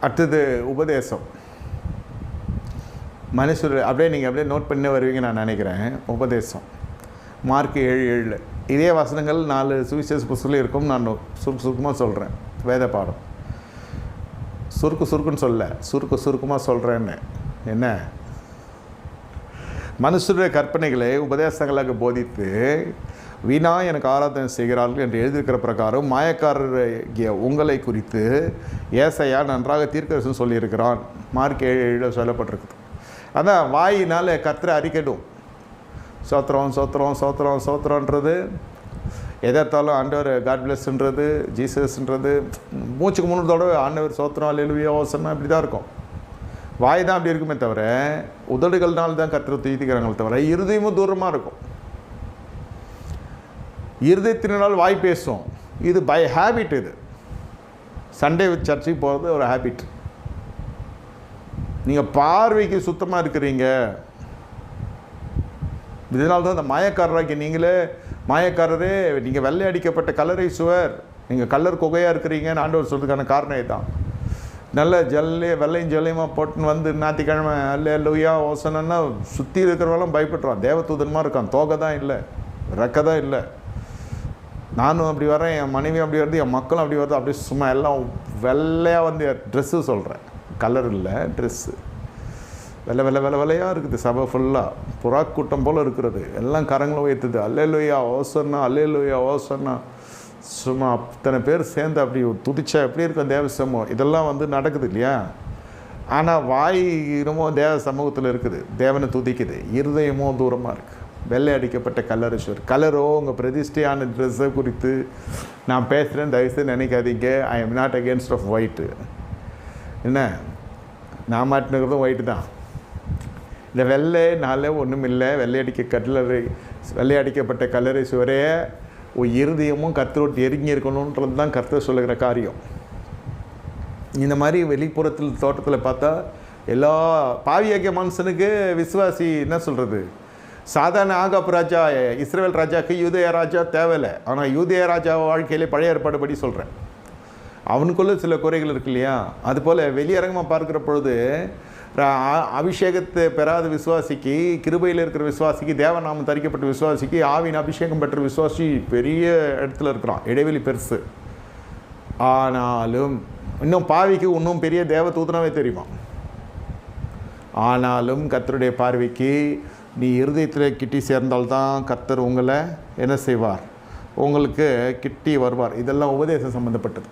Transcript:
அடுத்தது உபதேசம். மனுஷர் அப்படியே நீங்கள் அப்படியே நோட் பண்ணி வருவீங்க நான் நினைக்கிறேன். உபதேசம். மார்க் ஏழு ஏழு. இதே வசனங்கள் நாலு சுவிசேஷ புஸ்தகம் இருக்கும். நான் சுருக்கு சுருக்கமாக சொல்கிறேன் வேத பாடம். சுருக்கு சுருக்குன்னு சொல்ல. சுருக்கு சுருக்கமாக சொல்கிறேன்னு என்ன? மனுஷருடைய கற்பனைகளை உபதேசங்களாக போதித்து வீணா எனக்கு ஆராதனை செய்கிறார்கள் என்று எழுதியிருக்கிற பிரகாரம் மாயக்காரராகிய உங்களை குறித்து ஏசையா நன்றாக தீர்க்கரசன் சொல்லியிருக்கிறான். மார்க் ஏழு சொல்லப்பட்டிருக்குது. அதான் வாயினால் கத்திர அறிக்கடும் சோத்திரம் சோத்திரம் சோத்திரம் சோத்திரன்றது எதார்த்தாலும் ஆண்டவர் காட் பிளஸ்ன்றது ஜீசஸ்ன்றது. மூச்சுக்கு முன்னதோட ஆண்டவர் சோத்திரம் அலுவலியோ ஓசனம் இப்படி தான் இருக்கும். வாய் தான் அப்படி இருக்குமே தவிர உதடுகள்னால் தான் கத்திர தூய்த்திக்கிறாங்களே தவிர இருதயமும் தூரமாக இருக்கும். இருதயத்தினால் வாய் பேசும். இது பை ஹேபிட் இது. சண்டே சர்ச்சுக்கு போகிறது ஒரு ஹேபிட் நீங்கள் பார்வைக்கு சுத்தமாக இருக்கிறீங்க. இதனால தான் இந்த மாயக்காரராக்கி நீங்களே மாயக்காரரே நீங்கள் வெள்ளை அடிக்கப்பட்ட கலரை சுவர் நீங்கள் கலர் குகையாக இருக்கிறீங்கன்னு ஆண்டவர் சொல்கிறதுக்கான காரணம் இதுதான். நல்ல ஜல்லே வெள்ளையும் ஜல்லையுமா போட்டுன்னு வந்து ஞாயிற்றுக்கிழமை அல்ல லூயா ஓசனன்னா சுற்றி இருக்கிறவெல்லாம் பயப்படுறான் தேவதூதன்மா இருக்கான். தோகை தான் இல்லை. ரெக்கை தான் இல்லை. நானும் அப்படி வரேன் என் மனைவி அப்படி வருது என் மக்களும் அப்படி வருது. அப்படி சும்மா எல்லாம் வெள்ளையாக வந்து ட்ரெஸ்ஸு சொல்கிறேன் கலர் இல்லை ட்ரெஸ்ஸு வெள்ளை வெள்ளை வெள்ளை வெள்ளையாக இருக்குது. சபை ஃபுல்லாக புறா கூட்டம் போல் இருக்கிறது. எல்லாம் கரங்களும் உயர்த்துது. அல்லேலுயா ஓசன்னா அல்லேலுயா ஓசன்னா. சும்மா அத்தனை பேர் சேர்ந்து அப்படி துடிச்சா எப்படி இருக்கும் தேவ சமூகம் இதெல்லாம் வந்து நடக்குது இல்லையா? ஆனால் வாய் என்னமோ தேவ சமூகத்தில் இருக்குது. தேவனை துதிக்குது. இருதயமோ தூரமாக இருக்குது வெள்ளை அடிக்கப்பட்ட கல்லரசுவர் கலரோ உங்கள் பிரதிஷ்டையான ட்ரெஸ்ஸை குறித்து நான் பேசுகிறேன் தயவுசெய்து நினைக்காதீங்க. I am not against of white என்ன? நான் மாட்டினுக்கிறதும் ஒயிட்டு தான். இந்த வெள்ளை நாளே ஒன்றும் இல்லை வெள்ளையடிக்க கல்லறை வெள்ளையடிக்கப்பட்ட கல்லறை சுவரே உன் இருதயமும் கத்தரோட்டு எரிங்கி இருக்கணுன்றது தான் கர்த்தர் சொல்லுகிற காரியம். இந்த மாதிரி வெளிப்புறத்தில் தோட்டத்தில் பார்த்தா எல்லா பாவியாக்கிய மனுஷனுக்கு விசுவாசி என்ன சொல்கிறது சாதாரண ஆகாப் ராஜா இஸ்ரேல் ராஜாவுக்கு யூதய ராஜா தேவையில்லை. ஆனால் யூதய ராஜா வாழ்க்கையிலே பழைய ஏற்பாடுபடி சொல்கிறேன் அவனுக்குள்ளே சில குறைகள் இருக்கு இல்லையா? அதுபோல் வெளியரங்கமாக பார்க்குற பொழுது அபிஷேகத்தை பெறாத விசுவாசிக்கு கிருபையில் இருக்கிற விசுவாசிக்கு தேவநாமம் தரிக்கப்பட்ட விசுவாசிக்கு ஆவின் அபிஷேகம் பெற்ற விசுவாசி பெரிய இடத்துல இருக்கிறான். இடைவெளி பெருசு. ஆனாலும் இன்னும் பாவிக்கு இன்னும் பெரிய தேவ தூதனாவே தெரியுமா? ஆனாலும் கர்த்தருடைய பார்வைக்கு நீ இருதயத்தில் கிட்டி சேர்ந்தால்தான் கத்தர் உங்களை என்ன செய்வார்? உங்களுக்கு கிட்டி வருவார். இதெல்லாம் உபதேசம் சம்மந்தப்பட்டது